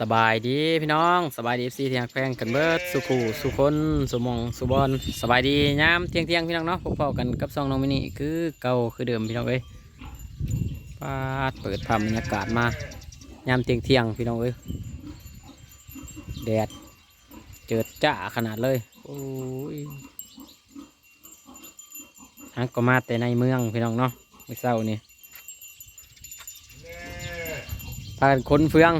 สบายดีพี่น้องสบายดีซีเที่ยงแพงกันเบิดสุขูสุคนสุมองสุบอลสบายดียามเที่ยงเที่ยงพี่น้องเนาะพบเากันกับซองน้องมินิคือเก่าคือเดิมพี่น้องเอ้ยปาดเปิดภาพบรรยากาศมายามเที่ยงเที่ยงพี่น้องเอ้ยแดดเจิดจ้าขนาดเลยโอ้ยฮักก็มาแต่ในเมืองพี่น้องเนาะไม่เศร้านี่พากันขนเฟือง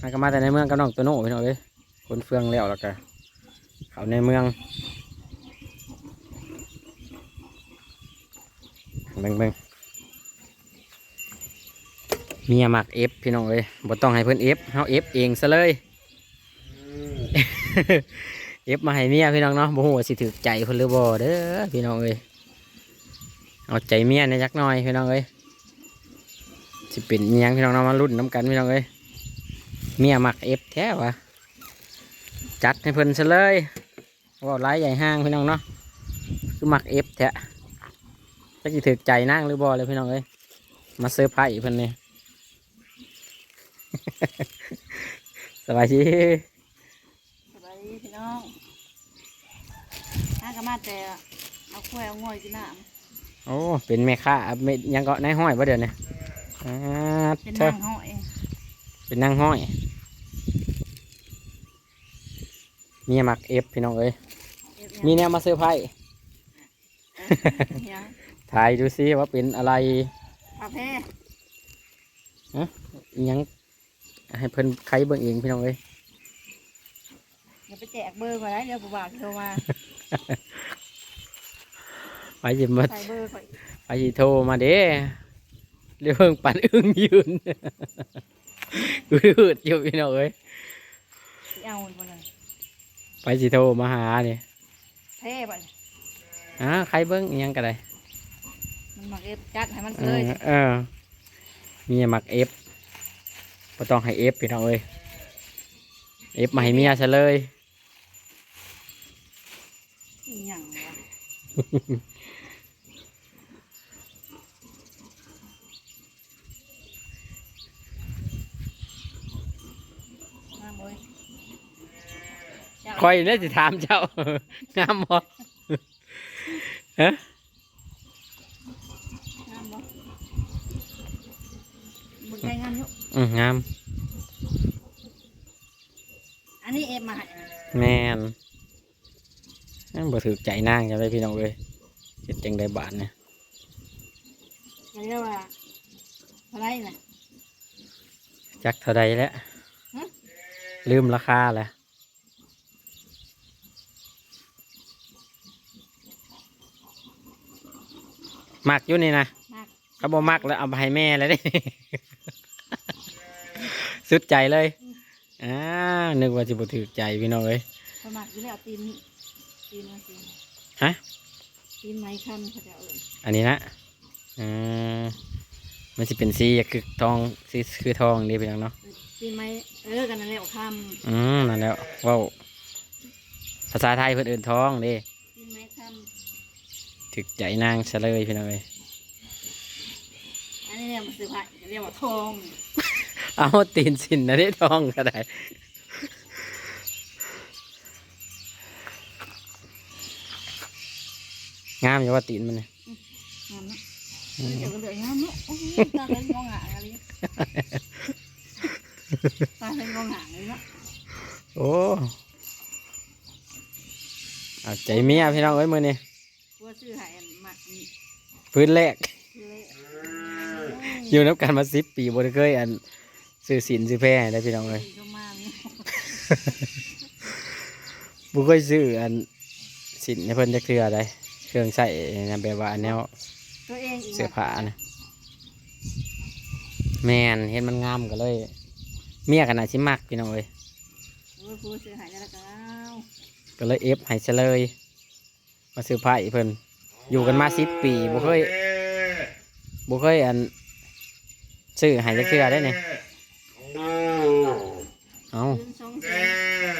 หากมาแต่ในเมืองกับน้องตัวโน่พี่น้องเอ้ยคนเฟืองแล้วแล้วก็เขาในเมืองเบิ่งเบิ่งเมียมักเอฟพี่น้องเอ้ยบ่ต้องให้เพิ่อนเอฟเฮาเอฟเองซะเลยเอฟมาให้เมียพี่น้องเนาะบ่ฮู้ว่าสิถูกใจเพิ่นหรือบ่เด้อพี่น้องเอ้ยเอาใจเมียในยจักหน่อยพี่น้องเอ้ยสิเป็นอิหยังพี่น้องเนาะมาลุ้นน้ำกันพี่น้องเอ้ย เมียมักเอฟแท้วะจัดให้เพิ่นซะเลยว่าร้ายใหญ่ห้างพี่น้องเนาะคือมักเอฟแท้จะกี่ถือใจนั่งหรือบอเลยพี่น้องเอ้ยมาเซอร์ไพรส์เพิ่นนี่สบายดีสบายดีพี่น้องน่ากมาแต่เอาข้วยเอาง่อยกินน้โอ้เป็นแม่ค้าเม็ดยังก็ในห้อยบ่เดี๋ยวนี้อ่าำเป็นเธอนางห้อยเป็นนางห้อยเมียมักเอฟพี่น้องเอ้ยมีแนวมาเซอร์ไพรส์เนี่ยถ่ายดูซิว่าเป็นอะไรปลาแพร่อิหยังให้เพิ่นใครเบิ่งเองพี่น้องเอ้ยเดี๋ยวไปแจกเบอร์ก่อนนะเดี๋ยวผู้บ่าวโทรมาไปหยิบมาใส่เบอร์ก่อนไปหยิบโทรมาเด้เรื่องปันอึ้งยืนอืดอยู่พี่น้องเอ้ยสิเอาคนเลย ไปสิโทรมาหาเนี่ยแพร่บ่อ่าใครเบิ่งอิหยังก็ได้มันมักเอฟจัดให้มันเอเลอยเออเมียมักเอฟบ่ต้องให้เอฟพี่น้องเอ้ยเอฟมาให้เมียซะเลยอีหยังวะมาบ่อย คอยเนี่ยสิถามเจ้างามบ่ฮะงามบ่มึงได้งามอยู่อืมงาม อันนี้เอฟมาให้แม่นนั่นบ่ถือใจนางจะไปพี่น้องเลยเจ็ดจังได้บาทเนี่ยเรียกว่าอะไรน่ะจักเท่าใดแล้วฮะลืมราคาแล้ว มักอยู่นี่นะมากก็บ่มักแล้วเอาไปให้แม่แล้วเด้สุดใจเลยอ่านึกว่าจะบ่ถือใจพี่น้องเลยสมัครอยู่แล้วตีนนี่ตีนมาตีนฮะตีนไม้คันเขาจะเอิญอันนี้นะอืมมันจะเป็นสีคือทองสีคือทองดีพี่น้องเนาะตีนไม้เออกันนั่นแหละคอืมนั่นแหล้วเว้าภาษาไทยเพิ่นเอื่นท้องเด้ำตีนไม้ค ถึกใจนางซะเลยพี่น้องเอ้ยำอันนี้เนี่ยมันสืบผ่านเรียกว่าทองเอาตีนสินนะได้ท้องก็ได้งามอยู่ว่าตีนมันเนี่ยงามเนาะเออเดี๋ยวก็เหลืองามเนาะโอ้ยตาเป็นงองหางอะไรตาเป็นงองหางเลยเนาะโอ้เอาใจเมียพี่น้องเอ้ยมือนี่ พื้นแรกคือเลยอยู่นับกันมาสิบปีบ่ได้เคยอันซื้อสินซื้อแพร่ได้พี่น้องเอ้ยก็มาเนี่ยบ่เคยซื้ออันสินให้เพิ่นจะเครือได้เครื่องใส่นะแบบว่าอันแนวตัวเองอีกเสื้อผ้านะแมนเห็นมันงามก็เลย เมียกันน่ะชิมักพี่น้องเอ้ยโอ้ยกลัวชื่อหายแล้วก็เอาก็เลยเอฟให้ซะเลย มาซื้อผ้าอีเพิ่น อยู่กันมาสิบปีบ่เคยบ่เคยอันซื้อให้จะเครือได้เนี่ยเอาเงินสองแสน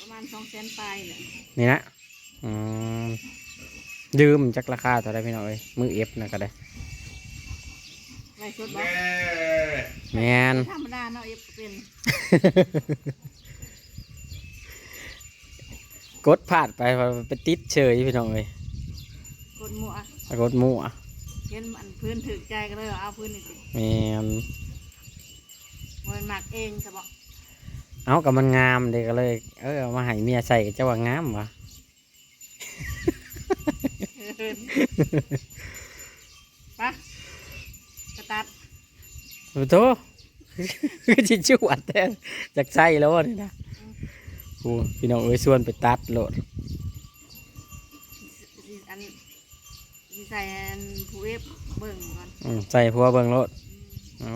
ประมาณสองแสนปลายเนี่ยนี่นะอืมดื่มจักราคาเท่าไรพี่น้องเอ้ยมือเอฟนะก็ได้รไรสดบ่แมน ธรรมดาเนาะเอฟเป็นกดพลาดไปไปติดเฉยพี่น้องเลย กดหมัวกดมั่วเห็นอันพื้นถึกใจก็เลยเอาพื้นนี่สิแมนมันหมักเองจะบอกเอากับมันงามเด็กก็เลย เออเอามาให้เมียใส่ก็จะว่างามวะเอิ้นปะกระตัดโอ้โถคือจิจวดแต่จากใส่แล้วนี่นะโอ้พี่น้องเอ้ยชวนไปตัดโลด สิอันสิ ใส่อันผู้เอฟเบิ่งก่อนอืมใส่พัวเบิ่งโลดโอ้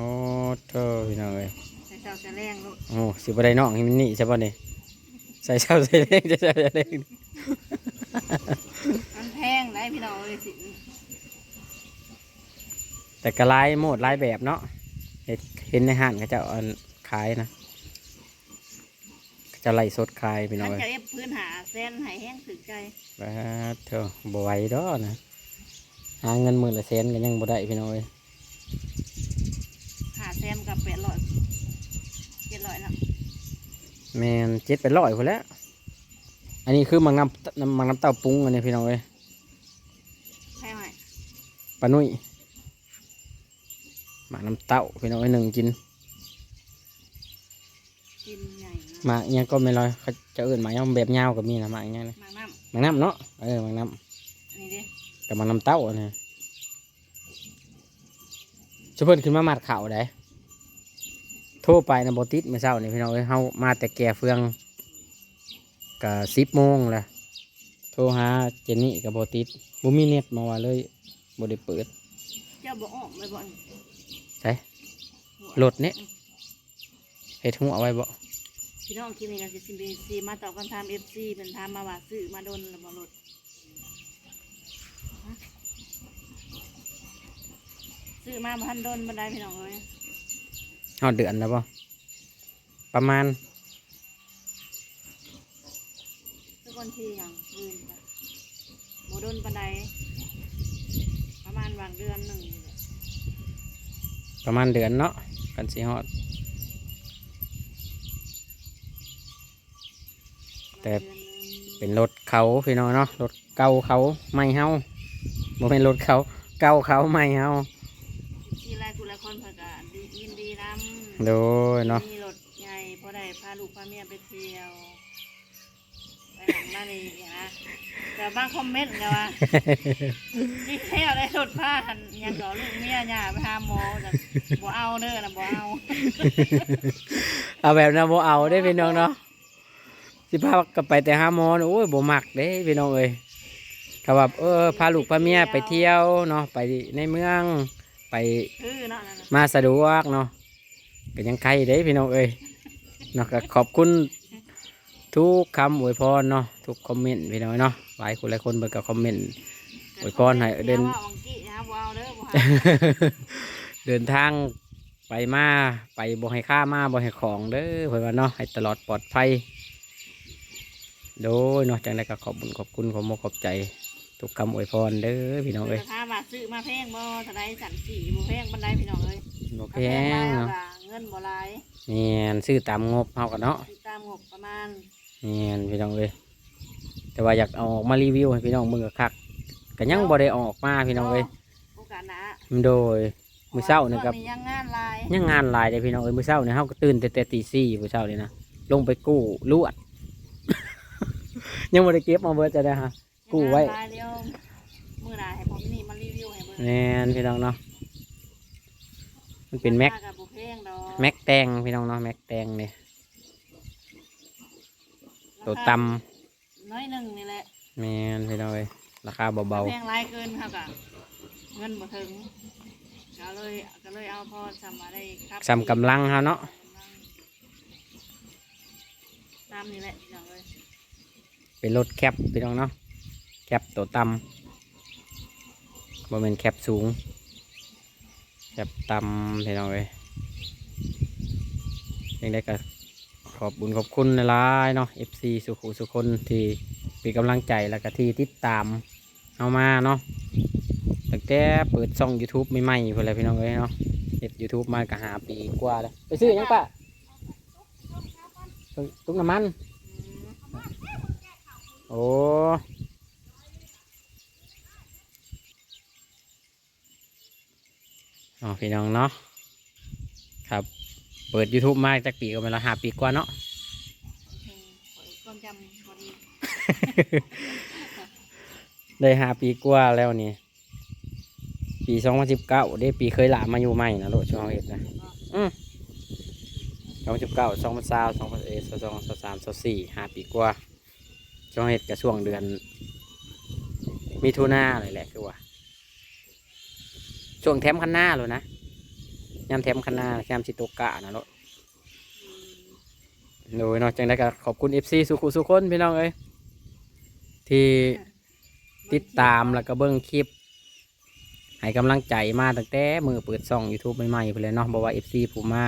โถพี่น้องเอ้ยใส่เจ้าใส่แรงลูกโอ้สิบ่ได้น้องให้มันนี่ใช่ป่ะนี่ใส่เช้าใส่เล็กจะใส่ใส่เล็กมันแพงได้พี่น้องเลยสิแต่ก็ลายโหมดลายแบบเนาะเห็นเห็นในห้างเขาจะเอาอันขายนะเขาจะไล่สดขายพี่น้มัองนเอ้ย จะเอฟพื้นหาเส้นใหายแห้งถึกใจบาดเถอะบ่ไหวดอกนะ หาเงินหมื่นละแสนก็ยังบ่ได้พี่น้องเอ้ยหาเส้นกับแปดร้อยเจ็ดร้อยเนาะแมนเจ็ดเป็นร้อยคนแหล้ว อันนี้คือมังน้ำน้ำมังน้ำเต้าปรุ้งอันนี้พี่น้องเอ้ยแพงไหมปลานุ่ยหมากน้ำเต้าพี่น้องเอ้ยหนึ่งกินกินใหญ่หมากเนี้ยก็ไม่ลอยเขาจะเอื่นหมากเนี้ยแบบยาวก็มีนะหมากเนี้ยนะ มากน้หมากน้ำเนาะเออหมากน้ำอันนี้ดิำ กับหมากน้ำเต้าอันนี้ชุเพิ่นขึ้นมามัดเข่าได้โทรไปนะบติดเมื่อเช้านี่พี่น้องเอ้ยเฮามาแต่แก่เฟืองกะสิบโมงแหละโทรหาเจนนี่กับบติดบุมีเน็ตมาว่าเลยบได้เปิดเจ้าบอกออกไปบ่อนใช่โหลดเนี่ยเฮ็ดหัวเอาไว้บ่พี่น้องคิดนี่กันสิสิบีซีมาตอบคำถามเอฟซีเป็นถามมาว่าซื้อมาโดนหรือบ่โหลดฮะ ซื้อมาบ่ทันโดนบันไดพี่น้องเอ้ยเอาเดือนแล้วบ่ประมาณทุกคนที่อย่างลืมจ้ะบ่โดนบันไดประมาณวางเดือนหนึ่งนี่แหละประมาณเดือนเนาะกันสิฮอด แต่ วางเดือนหนึ่งเป็นรถเขาพี่น้องเนาะรถเก่าเขาไม่เฮาบ่เป็นรถเขาเก่าเขาไม่เฮา ที่แรกคุณละค นเพิ่นก็ดียินดีนำโดยเนาะมีรถใหญ่พอได้พาลูกพาเมียไปเที่ยวไปหันมานี่นะแต่บางคอมเมนต์ก็ว่านี่แค่ได้รถพาหันยังก่อลูกเมียย่าไปหาหมอแต่บ่เอาเด้อนะบ่เอาเอาแบบนั้นบ่เอาได้พี่น้องเนาะสิพากลับไปแต่หาหมอน่ะโอ้ยบ่มักเด้พี่น้องเอ้ยถ้าว่าเออพาลูกพาเมียไปเที่ยวเนาะไปในเมือง ไปคือเนาะนั่นน่ะมาสะดวกเนาะก็ยังใครเด้พี่น้องเอ้ยเนาะก็ขอบคุณทุกคำอวยพรเนาะทุกคอมเมนต์พี่น้องเนาะหลายคนหลายคนเบิกกับคอมเมนต์อวยพรให้เดินอย่าว่าวังกี้นะบ่เอาเด้อบ่เอาเดินทางไปมาไปบ่ให้ค่ามาบ่ให้ของเด้อเพื่อนว่าเนาะให้ตลอดปลอดภัย โดยเนาะจังไดก็ขอบคุญขอบคุณขอมขอบใจ ทุกคำอวยพรเด้อพี่น้องเอ้ยราคาว่าซื้อมาแพงบ่เท่าใดสันสี่บ่แพงปานใดพี่น้องเอ้ยบ่แพถ้าหลายงเนาะก็เงินบ่หลายแม่นซื้อตามงบเฮากันเนาะติดตามงบประมาณแม่นพี่น้องเอ้ยแต่ว่าอยากเอาออกมารีวิวให้พี่น้องเบิ่งก็คักก็ยังบ่ได้เอาออกมาพี่น้องเอ้ยโอกาสหน้าโดยมื้อเช้านี่ครับช่วงยังงานหลายยังงานหลายเลยพี่น้องเอ้ยมื้อเช้าเนี่ยเฮาก็ตื่นแต่แต่ตีสี่มื้อเช้านี่นะลงไปกู้ลวดยังบ่ได้เก็บมาเบิดจะได้ฮะ กู้ไว้ยังงานหลายเดียวมื้อหน้าให้ผมนี่มารีวิวให้เบิ่งแม่นพี่น้องเนาะมันเป็นแม็ก ราคาบ่แพงดอกแม็กแตงพี่น้องเนาะแม็กแตงนี่ตัวตน้อยหนึ่งนี่แหละำแม่นพี่น้องเอ้ยราคาเบาแพงหลายเกินครับกะเงินบ่ถึงก็เลยก็เลยเอาพอสำมาได้ครับๆซ้ำกำลังเฮาเนาะตามนี่แหละพี่น้องเอ้ยเป็นรถแคปพี่น้องเนาะแค ปตัวต่ำบ่แม่นแคปสูง แคปต่ำพี่น้องเอ้ยยังได้ก็ขอบบุญขอบคุณหลายเนาะ FC สุขุสุคนที่เป็นกำลังใจแล้วก็ที่ติดตามเอามาเนาะตั้งแต่เปิดช่อง YouTube ใหม่ๆพุ่นแหละพี่น้องเอ้ยเนาะเฮ็ด YouTube มาก็หาปีกว่าแล้วไปซื้อยังปะตุ๊กน้ำมัน โอ้ อ๋อพี่น้องเนาะครับ เปิด YouTube มาจากปีก็เป็นละหาปีกว่าเนาะโอเคขออีกความจำพอดีได้หาปีกว่าแล้วนี่ ปีสองพันสิบเก้าได้ปีเคยหลามาอยู่ใหม่นะโลดช่วงเอ็ดนะอืมสองสิบเก้าสองพันสามสองพันเอ็ดสองพันสามสองสี่ห้าปีกว่าช่วงเอ็ดกับช่วงเดือนมิถุนาอะไรแหละคือว่า ช่วงแถมคันหน้าเลยนะยามแถมคันหน้ายามชิโตกะนะโลดอืมโดยนอกจากนั้นก็ขอบคุณเอฟซีสุขุสุคนพี่น้องเอ้ยที่ติดตามแล้วก็เบิ้งคลิป ให้กำลังใจมาตั้งแต่มือเปิดช่อง YouTube ใหม่ๆไปเลยเนาะบอกว่าเอฟซีผู้มา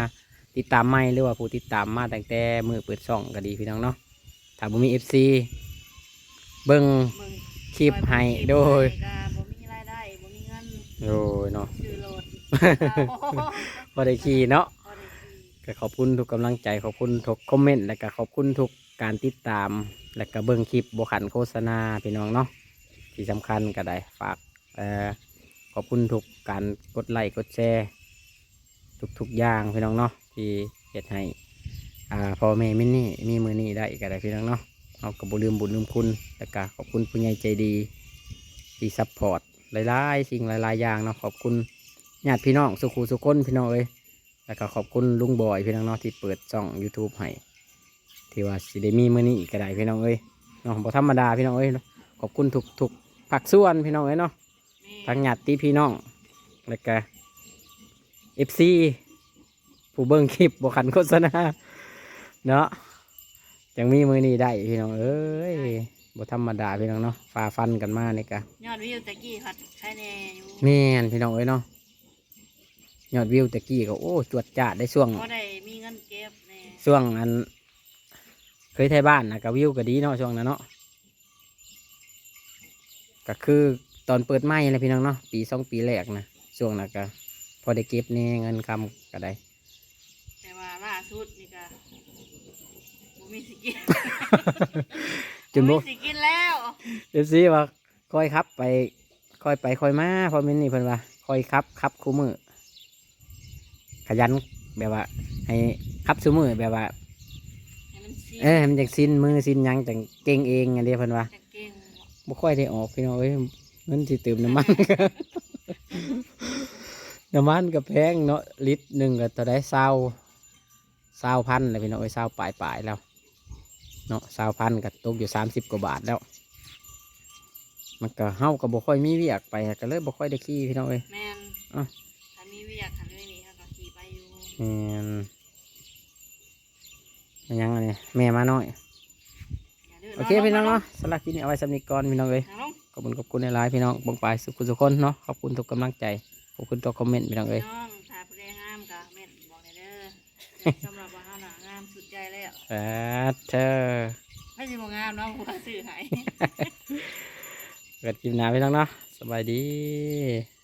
ติดตามใหม่หรือว่าผู้ติดตามมาตั้งแต่มือเปิดช่องก็ดีพี่น้องเนาะถ้าบ่มีเอฟซีเบิ้งเบิ่งคลิปให้โดยก็บ่มีรายได้บ่มีเงิน โดยเนาะซื้อ พอได้ขี่เนาะก็ขอบคุณทุกกำลังใจขอบคุณทุกคอมเมนต์และก็ขอบคุณทุกการติดตาม และก็เบิ้งคลิปบขันโฆษณาพี่น้องเนาะที่สำคัญก็ได้ฝากเอ่อขอบคุณทุกการกดไลค์กดแชร์ทุกๆอย่างพี่น้องเนาะที่เฮ็ดให้อ่าพ่อแม่มินนี่มีมือนี้ได้ก็ได้พี่น้องเนาะเอากระบุลืมบุญลืมคุณและก็ขอบคุณผู้ใหญ่ใจดี ที่ซัพพอร์ตหลายๆ สิ่งหลายๆอย่างเนาะขอบคุณ ญาติพี่น้องสุขุสุคนพี่น้องเอ้ยแล้วก็ขอบคุณลุงบอยพี่น้องเนาะที่เปิดช่อง YouTube ให้ที่ว่าสิได้มีมื้อนี้อีกก็ได้พี่น้องเอ้ยเนาะบ่ธรรมดาพี่น้องเอ้ยขอบคุณทุกทุกๆผักส่วนพี่น้องเอ้ยเนาะนี่ทั้งญาติพี่น้องแล้วก็ FC ผู้เบิ่งคลิปบ่ขันโฆษณาเนาะจังมีมื้อนี้ได้พี่น้องเอ้ยบ่ธรรมดาพี่น้องเนาะฝ่าฟันกันมานี่กะยอดวิวตะกี้ค่ะใช้แน่อยู่แม่นพี่น้องเอ้ยเนาะ ยอดวิวตะกี้ก็โอ้จวดจ้าดได้ช่วงพอได้มีเงินเก็บแน่ช่วงอัน เคยไทยบ้านนะกับวิวก็ดีเนาะช่วงนั้นเนาะก็คือตอนเปิดไม้เลยพี่น้องเนาะปีสองปีแรกนะช่วงนั้นก็พอได้เก็บนี่เงินคำก็ได้ แต่ว่าล่าสุดนี่ก็บ่มีสิกินจนบ่บ่ มีสิกินแล้วเอฟซีว่าคอยครับไปคอยไปคอยมาพอมินนี่เพิ่นว่าคอยครับครับคู่มือ ขยันแบบว่า ให้ครับซูมือแบบว่า ให้มันซีเออให้มันจังสิ้นมือสิ้นหยังจังเก่งเองอันเดียวเพิ่นว่าจะเก่งบ่ค่อยได้ออกพี่น้องเอ้ยเงินสิเติมน้ำมัน น้ำมันก็แพงเนาะลิตรหนึ่งก็จะได้เศร้าเศร้าพันเลยพี่น้องเอ้ยเศร้าปลายปลายๆแล้วเนาะเศร้าพันก็ตกอยู่สามสิบกว่าบาทแล้ว มันก็เฮาก็บ่ค่อยมีเวียกไปก็เลยบ่ค่อยได้ขี่พี่น้องเอ้ย แม่นอะ แม่นมันยังไงแม่มาหน่อยอย่าดื้โอเคพี่น้องเนาะสำหรับคลิปนี้เอาไว้สำนึกก่อนพี่น้องเอ้ยน้องขอบคุณขอบคุณในไลน์พี่น้องบงปลายสุขุสุขคนเนาะขอบคุณทุกกำลังใจขอบคุณตัวคอมเมนต์พี่น้องเอ้ยน้องถ้าผู้ใดงามก็แม่นบอกได้เด้อแต่สำหรับว่าเฮาน่ะงามสุดใจแล้วแอดเธอไม่ใช่บ่งามเนาะผู้ซื้อให้เกิดกินหนาพี่น้องเนาะสบายดี